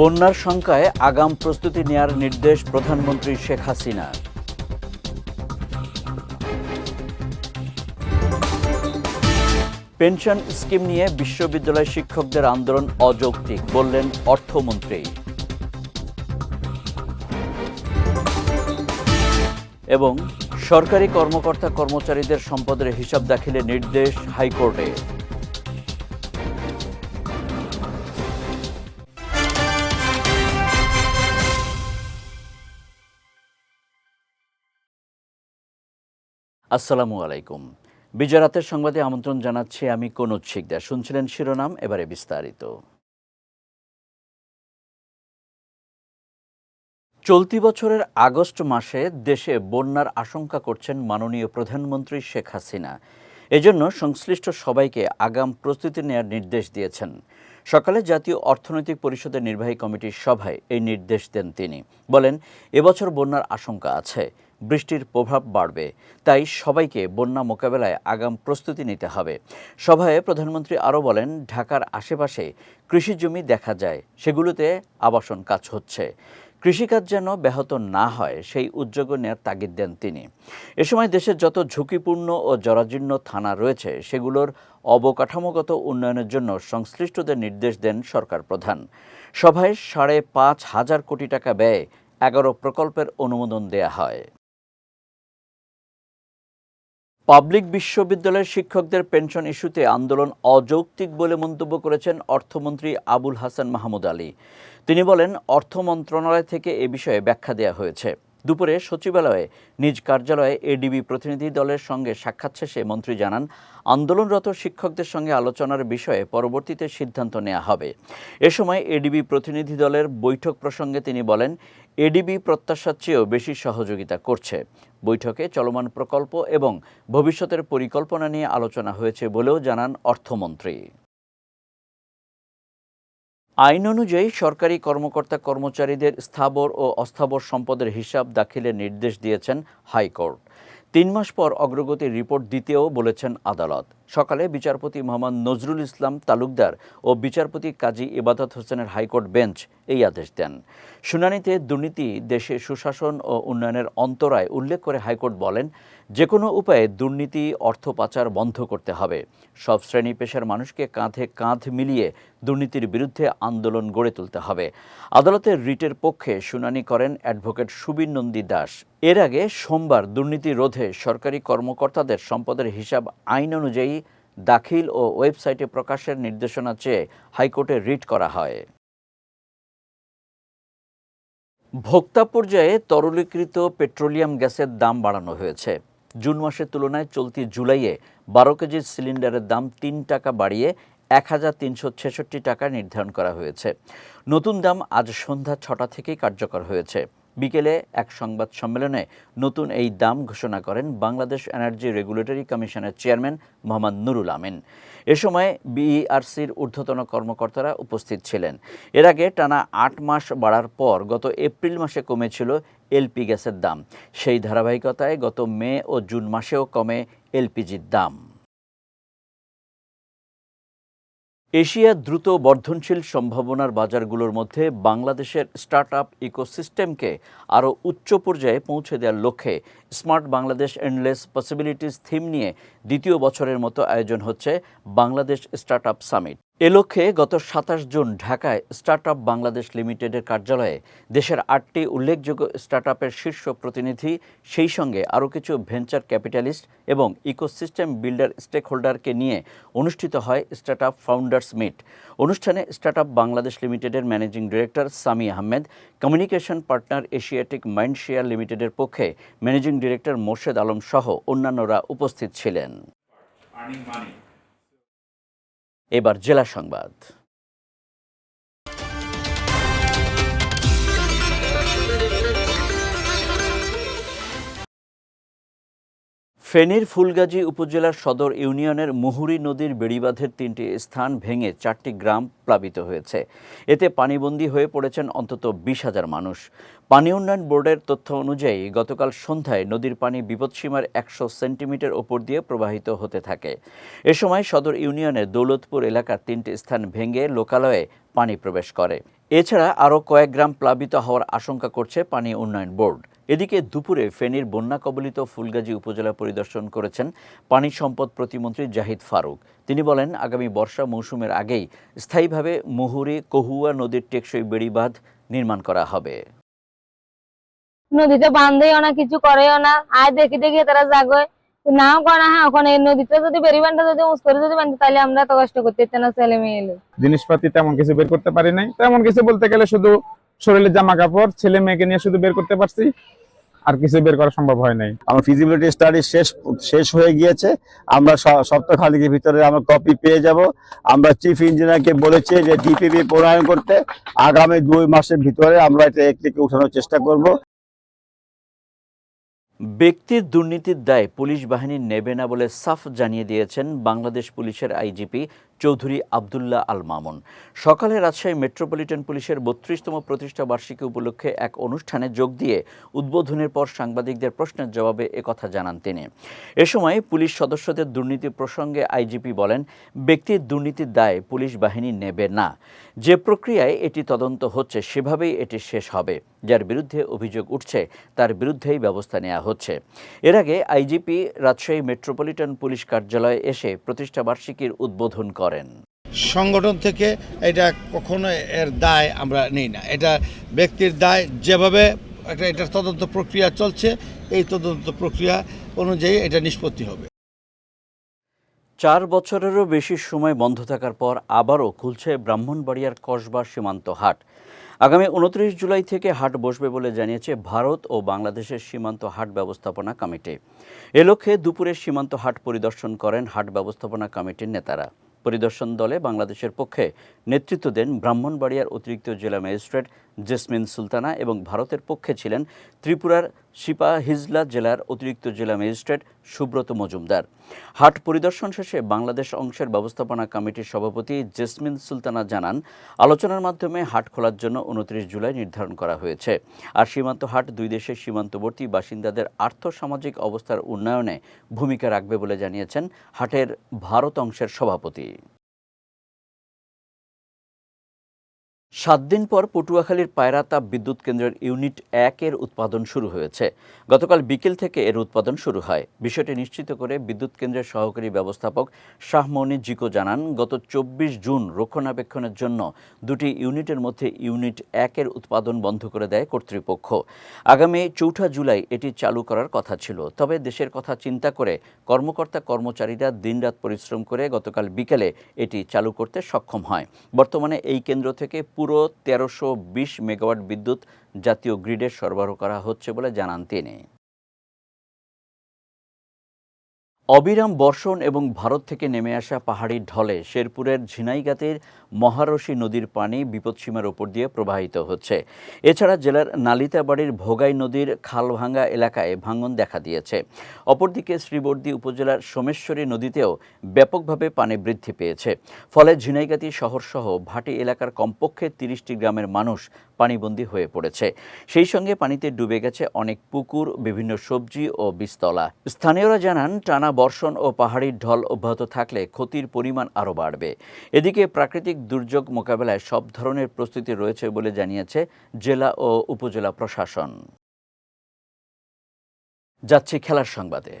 বন্যার শঙ্কায় আগাম প্রস্তুতি নেয়ার নির্দেশ প্রধানমন্ত্রী শেখ হাসিনা। পেনশন স্কিম নিয়ে বিশ্ববিদ্যালয় শিক্ষকদের আন্দোলন অযৌক্তিক, বললেন অর্থমন্ত্রী। এবং সরকারি কর্মকর্তা কর্মচারীদের সম্পদের হিসাব দাখিলে নির্দেশ হাইকোর্টে। আসসালামু আলাইকুম। বিজয় রাতের সংবাদে আমন্ত্রণ জানাচ্ছি আমি কনুজ শিকদার। শুনছিলেন শিরোনাম, এবারে বিস্তারিত। চলতি বছরের আগস্ট মাসে দেশে বন্যার আশঙ্কা করছেন মাননীয় প্রধানমন্ত্রী শেখ হাসিনা। এজন্য সংশ্লিষ্ট সবাইকে আগাম প্রস্তুতি নেয়ার নির্দেশ দিয়েছেন। সকালে জাতীয় অর্থনৈতিক পরিষদের নির্বাহী কমিটির সভায় এই নির্দেশ দেন তিনি। বলেন, এবছর বন্যার আশঙ্কা আছে, বৃষ্টির প্রভাব বাড়বে, তাই সবাইকে বন্যা মোকাবেলায় আগাম প্রস্তুতি নিতে হবে। সভায় প্রধানমন্ত্রী আরও বলেন, ঢাকার আশেপাশে কৃষি জমি দেখা যায়, সেগুলোতে আবাসন কাজ হচ্ছে। কৃষিকাজ যেন ব্যাহত না হয়, সেই উদ্যোগ নেওয়ার তাগিদ দেন তিনি। এ সময় দেশের যত ঝুঁকিপূর্ণ ও জরাজীর্ণ থানা রয়েছে, সেগুলোর অবকাঠামোগত উন্নয়নের জন্য সংশ্লিষ্টদের নির্দেশ দেন সরকার প্রধান। সভায় সাড়ে পাঁচ হাজার কোটি টাকা ব্যয়ে এগারো প্রকল্পের অনুমোদন দেয়া হয়। পাবলিক বিশ্ববিদ্যালয়ের শিক্ষকদের পেনশন ইস্যুতে আন্দোলন অযৌক্তিক বলে মন্তব্য করেছেন অর্থমন্ত্রী আবুল হাসান মাহমুদ আলী। তিনি বলেন, অর্থ মন্ত্রণালয় থেকে এ বিষয়ে ব্যাখ্যা দেওয়া হয়েছে। দুপুরে সচিবালয়ে নিজ কার্যালয়ে এডিবি প্রতিনিধি দলের সঙ্গে সাক্ষাৎ শেষে মন্ত্রী জানান, আন্দোলনরত শিক্ষকদের সঙ্গে আলোচনার বিষয়ে পরবর্তীতে সিদ্ধান্ত নেওয়া হবে। এ সময় এডিবি প্রতিনিধি দলের বৈঠক প্রসঙ্গে তিনি বলেন, এডিবি প্রত্যাশার চেয়েও বেশি সহযোগিতা করছে। বৈঠকে চলমান প্রকল্প এবং ভবিষ্যতের পরিকল্পনা নিয়ে আলোচনা হয়েছে বলেও জানান অর্থমন্ত্রী। আইন অনুযায়ী সরকারি কর্মকর্তা কর্মচারীদের স্থাবর ও অস্থাবর সম্পদের হিসাব দাখিলের নির্দেশ দিয়েছেন হাইকোর্ট। তিন মাস পর অগ্রগতির রিপোর্ট দিতেও বলেছেন আদালত। সকালে বিচারপতি মোহাম্মদ নজরুল ইসলাম তালুকদার ও বিচারপতি কাজী ইবাদত হোসেনের হাইকোর্ট বেঞ্চ এই আদেশ দেন। শুনানিতে দুর্নীতি, দেশে সুশাসন ও উন্নয়নের অন্তরায় উল্লেখ করে হাইকোর্ট বলেন যে কোনো উপায়ে দুর্নীতি, অর্থ পাচার বন্ধ করতে হবে। সব শ্রেণি পেশার মানুষকে কাঁধে কাঁধ মিলিয়ে দুর্নীতির বিরুদ্ধে আন্দোলন গড়ে তুলতে হবে। আদালতের রিটের পক্ষে শুনানি করেন অ্যাডভোকেট সুবীর নন্দী দাস। এর আগে সোমবার দুর্নীতি রোধে সরকারি কর্মকর্তাদের সম্পদের হিসাব আইন অনুযায়ী দাখিল ও ওয়েবসাইটে প্রকাশের নির্দেশনা চেয়ে হাইকোর্টে রিট করা হয়। ভোক্তা পর্যায়ে তরলীকৃত পেট্রোলিয়াম গ্যাসের দাম বাড়ানো হয়েছে। জুন মাসের তুলনায় চলতি জুলাইয়ে বারো কেজির সিলিন্ডারের দাম তিন টাকা বাড়িয়ে এক হাজার তিনশো ছেষট্টি টাকা নির্ধারণ করা হয়েছে। নতুন দাম আজ সন্ধ্যা ছটা থেকেই কার্যকর হয়েছে। বিকেলে এক সংবাদ সম্মেলনে নতুন এই দাম ঘোষণা করেন বাংলাদেশ এনার্জি রেগুলেটরি কমিশনের চেয়ারম্যান মোহাম্মদ নুরুল আমিন। এ সময় বিইআরসির ঊর্ধ্বতন কর্মকর্তারা উপস্থিত ছিলেন। এর আগে টানা আট মাস বাড়ার পর গত এপ্রিল মাসে কমেছিল এলপি গ্যাসের দাম। সেই ধারাবাহিকতায় গত মে ও জুন মাসেও কমে এলপিজির দাম। এশিয়ার দ্রুত বর্ধনশীল সম্ভাবনার বাজারগুলোর মধ্যে বাংলাদেশের স্টার্ট আপ ইকোসিস্টেমকে আরও উচ্চ পর্যায়ে পৌঁছে দেওয়ার লক্ষ্যে smart Bangladesh endless possibilities theme নিয়ে দ্বিতীয় বছরের মতো আয়োজন হচ্ছে বাংলাদেশ স্টার্ট আপ সামিট। এ লক্ষ্যে গত সাতাশ জুন ঢাকায় স্টার্ট আপ বাংলাদেশ লিমিটেডের কার্যালয়ে দেশের আটটি উল্লেখযোগ্য স্টার্ট আপের শীর্ষ প্রতিনিধি, সেই সঙ্গে আরও কিছু ভেঞ্চার ক্যাপিটালিস্ট এবং ইকোসিস্টেম বিল্ডার স্টেক হোল্ডারকে নিয়ে অনুষ্ঠিত হয় স্টার্ট আপ ফাউন্ডার্স মিট অনুষ্ঠানে স্টার্ট আপ বাংলাদেশ লিমিটেডের managing director Sami Ahmed, communication partner Asiatic mindshare লিমিটেডের পক্ষে ম্যানেজিং ডিরেক্টর মোর্শেদ আলম সহ অন্যান্যরা উপস্থিত ছিলেন. এবার জেলা সংবাদ। ফেনীর ফুলগাজী উপজেলার সদর ইউনিয়নের মুহুরী নদীর বেড়িবাঁধের তিনটি স্থান ভেঙে চারটি গ্রাম প্লাবিত হয়েছে। এতে পানিবন্দী হয়ে পড়েছেন অন্তত বিশ হাজার মানুষ। পানি উন্নয়ন বোর্ডের তথ্য অনুযায়ী, গতকাল সন্ধ্যায় নদীর পানি বিপদসীমার একশো সেন্টিমিটার ওপর দিয়ে প্রবাহিত হতে থাকে। এ সময় সদর ইউনিয়নের দৌলতপুর এলাকার তিনটি স্থান ভেঙে লোকালয়ে পানি প্রবেশ করে। এছাড়া আরও কয়েক গ্রাম প্লাবিত হওয়ার আশঙ্কা করছে পানি উন্নয়ন বোর্ড। এদিকে দুপুরে ফেনীর বন্যা কবলিত ফুলগাজী উপজেলা পরিদর্শন করেছেন পানি সম্পদ প্রতিমন্ত্রী জাহিদ ফারুক। তিনি বলেন আগামী বর্ষা মৌসুমের আগেই স্থায়ীভাবে মুহুরী কহুয়া নদীর টেকসই বেড়িবাঁধ নির্মাণ করা হবে। নদীতে বান্ধেও না কিছু করেও না। আয় দেখি দেখি তারা জাগয়। নাও করা হ্যাঁ ওখানে এই নদীতে যদি বেরিবানটা যদি উঁচ করে যদি তাহলে আমরা তো কষ্ট করতে ইচ্ছে না ছেলে মেয়ে এলে। জিনিসপাতি তেমন কিছু বের করতে পারি নাই। তেমন কিছু বলতে গেলে শুধু শরীরের জামা কাপড় ছেলে মেয়েকে নিয়ে শুধু বের করতে পারছি। আর কিছু বের করা সম্ভব হয় নাই। আমার ফিজিবিলিটি স্টাডি শেষ শেষ হয়ে গিয়েছে। আমরা স- সপ্তাহখানেকের ভিতরে আমরা কপি পেয়ে যাব। আমরা চিফ ইঞ্জিনিয়ারকে বলেছি যে ডিপিপি প্রণয়ন করতে আগামী দুই মাসের ভিতরে আমরা এটা একটিকে উঠানোর চেষ্টা করব। ব্যক্তির দুর্নীতির দায় পুলিশ বাহিনী নেবে না বলে সাফ জানিয়ে দিয়েছেন বাংলাদেশ পুলিশের আইজিপি চৌধুরী আবদুল্লাহ আল মামুন সকালে রাজশাহী মেট্রোপলিটন পুলিশের বত্রিশতম প্রতিষ্ঠা বার্ষিকী উপলক্ষে এক অনুষ্ঠানে যোগ দিয়ে উদ্বোধনের পর সাংবাদিকদের প্রশ্নের জবাবে একথা জানান তিনি। এ সময় পুলিশ সদস্যদের দুর্নীতি প্রসঙ্গে আইজিপি বলেন, ব্যক্তির দুর্নীতির দায় পুলিশ বাহিনী নেবে না। যে প্রক্রিয়ায় এটি তদন্ত হচ্ছে, সেভাবেই এটি শেষ হবে। যার বিরুদ্ধে অভিযোগ উঠছে, তার বিরুদ্ধেই ব্যবস্থা নেওয়া হচ্ছে। এর আগে আইজিপি রাজশাহী মেট্রোপলিটন পুলিশ কার্যালয়ে এসে প্রতিষ্ঠা বার্ষিকীর উদ্বোধন করেন। সংগঠন থেকে এটা কখনো এর দায় আমরা নেই না। এটা ব্যক্তির দায় যেভাবে এটা এটার তদন্ত প্রক্রিয়া চলছে এই তদন্ত প্রক্রিয়া অনুযায়ী এটা নিষ্পত্তি হবে। চার বছরেরও বেশি সময় বন্ধ থাকার পর আবারও খুলছে ব্রাহ্মণবাড়িয়ার কসবা সীমান্ত হাট। আগামী উনত্রিশ জুলাই থেকে হাট বসবে বলে জানিয়েছে ভারত ও বাংলাদেশের সীমান্ত হাট ব্যবস্থাপনা কমিটি। এ লক্ষ্যে দুপুরে সীমান্ত হাট পরিদর্শন করেন হাট ব্যবস্থাপনা কমিটির নেতারা। পরিদর্শন দলে বাংলাদেশের পক্ষে নেতৃত্ব দেন ব্রাহ্মণবাড়িয়ার অতিরিক্ত জেলা ম্যাজিস্ট্রেট জেসমিন সুলতানা এবং ভারতের পক্ষে ছিলেন ত্রিপুরার সিপা হিজলা জেলার অতিরিক্ত জেলা ম্যাজিস্ট্রেট সুব্রত মজুমদার। হাট পরিদর্শন শেষে বাংলাদেশ অংশের ব্যবস্থাপনা কমিটির সভাপতি জেসমিন সুলতানা জানান, আলোচনার মাধ্যমে হাট খোলার জন্য উনত্রিশ জুলাই নির্ধারণ করা হয়েছে। আর সীমান্ত হাট দুই দেশের সীমান্তবর্তী বাসিন্দাদের আর্থসামাজিক অবস্থার উন্নয়নে ভূমিকা রাখবে বলে জানিয়েছেন হাটের ভারত অংশের সভাপতি। সাত দিন পর পটুয়াখালীর পায়রা তাপ বিদ্যুৎ কেন্দ্রের ইউনিট একের উৎপাদন শুরু হয়েছে। গতকাল বিকেল থেকে এর উৎপাদন শুরু হয়। বিষয়টি নিশ্চিত করে বিদ্যুৎ কেন্দ্রের সহকারী ব্যবস্থাপক শাহমনি জিকো জানান, গত চব্বিশ জুন রক্ষণাবেক্ষণের জন্য দুটি ইউনিটের মধ্যে ইউনিট একের উৎপাদন বন্ধ করে দেয় কর্তৃপক্ষ। আগামী চৌঠা জুলাই এটি চালু করার কথা ছিল। তবে দেশের কথা চিন্তা করে কর্মকর্তা কর্মচারীরা দিনরাত পরিশ্রম করে গতকাল বিকেলে এটি চালু করতে সক্ষম হয়। বর্তমানে এই কেন্দ্র থেকে পুরো তেরোশো মেগাওয়াট বিদ্যুৎ জাতীয় গ্রিডে সরবরাহ করা হচ্ছে বলে জানান তিনি। অবিরাম বর্ষণ এবং ভারত থেকে নেমে আসা পাহাড়ি ঢলে শেরপুরের ঝিনাইগাতির মহারশী নদীর পানি বিপদসীমার উপর দিয়ে প্রবাহিত হচ্ছে। এছাড়া জেলার নালিতাবাড়ির ভোগাই নদীর খালভাঙ্গা এলাকায় ভাঙন দেখা দিয়েছে। অপরদিকে শ্রীবর্দী উপজেলার সোমেশ্বরী নদীতেও ব্যাপকভাবে পানি বৃদ্ধি পেয়েছে। ফলে ঝিনাইগাতি শহরসহ ভাটি এলাকার কমপক্ষে তিরিশটি গ্রামের মানুষ পানিবন্দী হয়ে পড়েছে। সেই সঙ্গে পানিতে ডুবে গেছে অনেক পুকুর, বিভিন্ন সবজি ও বীজতলা। স্থানীয়রা জানান, টানা বর্ষণ ও পাহাড়ি ঢল অব্যাহত থাকলে ক্ষতির পরিমাণ আরও বাড়বে। এদিকে প্রাকৃতিক দুর্যোগ মোকাবেলায় সব ধরনের প্রস্তুতি রয়েছে বলে জানিয়েছে জেলা ও উপজেলা প্রশাসন। যাচ্ছি খেলার সংবাদে।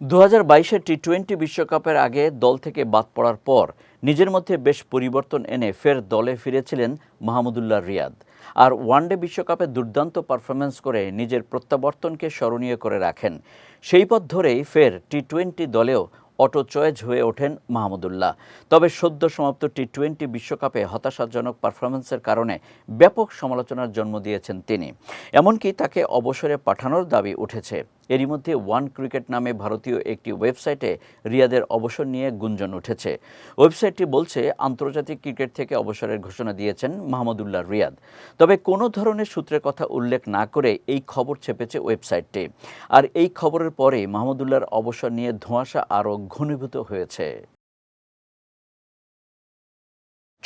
দু হাজার বাইশের টি টোয়েন্টি বিশ্বকাপের আগে দল থেকে বাদ পড়ার পর নিজের মধ্যে বেশ পরিবর্তন এনে ফের দলে ফিরেছিলেন মাহমুদুল্লাহ রিয়াদ। আর ওয়ানডে বিশ্বকাপে দুর্দান্ত পারফরমেন্স করে নিজের প্রত্যাবর্তনকে স্মরণীয় করে রাখেন। সেই পথ ধরেই ফের টি টোয়েন্টি দলেও অটো চয়েজ হয়ে ওঠেন মাহমুদুল্লাহ। তবে সদ্য সমাপ্ত টি টোয়েন্টি বিশ্বকাপে হতাশাজনক পারফরমেন্সের কারণে ব্যাপক সমালোচনার জন্ম দিয়েছেন তিনি। এমনকি তাকে অবসরে পাঠানোর দাবি উঠেছে। এরই মধ্যে ওয়ান ক্রিকেট নামে ভারতীয় একটি ওয়েবসাইটে রিয়াদের অবসর নিয়ে গুঞ্জন উঠেছে। ওয়েবসাইটটি বলছে, আন্তর্জাতিক ক্রিকেট থেকে অবসরের ঘোষণা দিয়েছেন মাহমুদুল্লাহ রিয়াদ। তবে কোনো ধরনের সূত্রের কথা উল্লেখ না করে এই খবর ছেপেছে ওয়েবসাইটটি। আর এই খবরের পরে মাহমুদুল্লাহর অবসর নিয়ে ধোঁয়াশা আরও ঘনীভূত হয়েছে।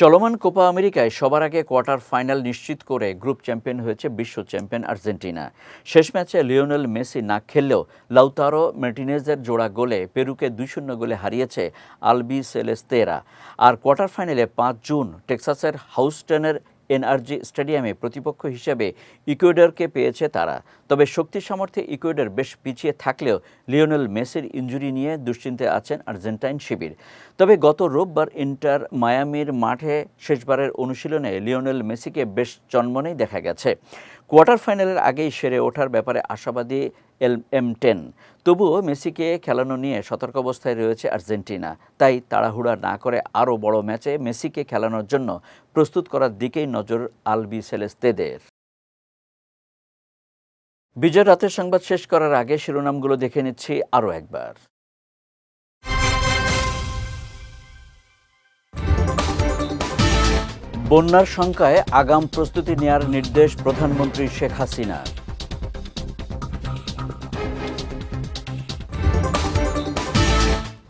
চলমান কোপা আমেরিকায় সবার আগে কোয়ার্টার ফাইনাল নিশ্চিত করে গ্রুপ চ্যাম্পিয়ন হয়েছে বিশ্ব চ্যাম্পিয়ন আর্জেন্টিনা। শেষ ম্যাচে লিওনেল মেসি না খেললেও লাউতারো মেটিনেজের জোড়া গোলে পেরুকে দুই শূন্য গোলে হারিয়েছে আলবি সেলেস্তেরা। আর কোয়ার্টার ফাইনালে পাঁচ জুন টেক্সাসের হাউস্টনের এনআরজি স্টেডিয়ামে প্রতিপক্ষ হিসেবে ইকুয়েডরকে পেয়েছে তারা। তবে শক্তি সামর্থ্যে ইকুয়েডর বেশ পিছিয়ে থাকলেও লিওনেল মেসির ইঞ্জুরি নিয়ে দুশ্চিন্তে আছেন আর্জেন্টাইন শিবির। তবে গত রোববার ইন্টার মায়ামির মাঠে শেষবারের অনুশীলনে লিওনেল মেসিকে বেশ চন্মনেই দেখা গেছে। কোয়ার্টার ফাইনালের আগেই সেরে ওঠার ব্যাপারে আশাবাদী এল এম টেন। তবুও মেসিকে খেলানো নিয়ে সতর্ক অবস্থায় রয়েছে আর্জেন্টিনা। তাই তাড়াহুড়া না করে আরও বড় ম্যাচে মেসিকে খেলানোর জন্য প্রস্তুত করার দিকেই নজর আলবি সেলেস্তেদের। বিজয় রাতের সংবাদ শেষ করার আগে শিরোনামগুলো দেখে নিচ্ছি আরও একবার। বন্যার শঙ্কায় আগাম প্রস্তুতি নেয়ার নির্দেশ প্রধানমন্ত্রী শেখ হাসিনা।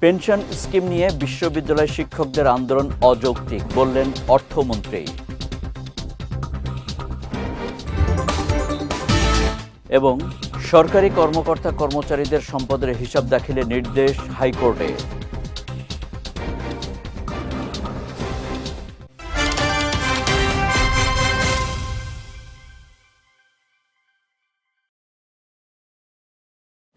পেনশন স্কিম নিয়ে বিশ্ববিদ্যালয় শিক্ষকদের আন্দোলন অযৌক্তিক, বললেন অর্থমন্ত্রী। এবং সরকারি কর্মকর্তা কর্মচারীদের সম্পদের হিসাব দাখিলে নির্দেশ হাইকোর্টে।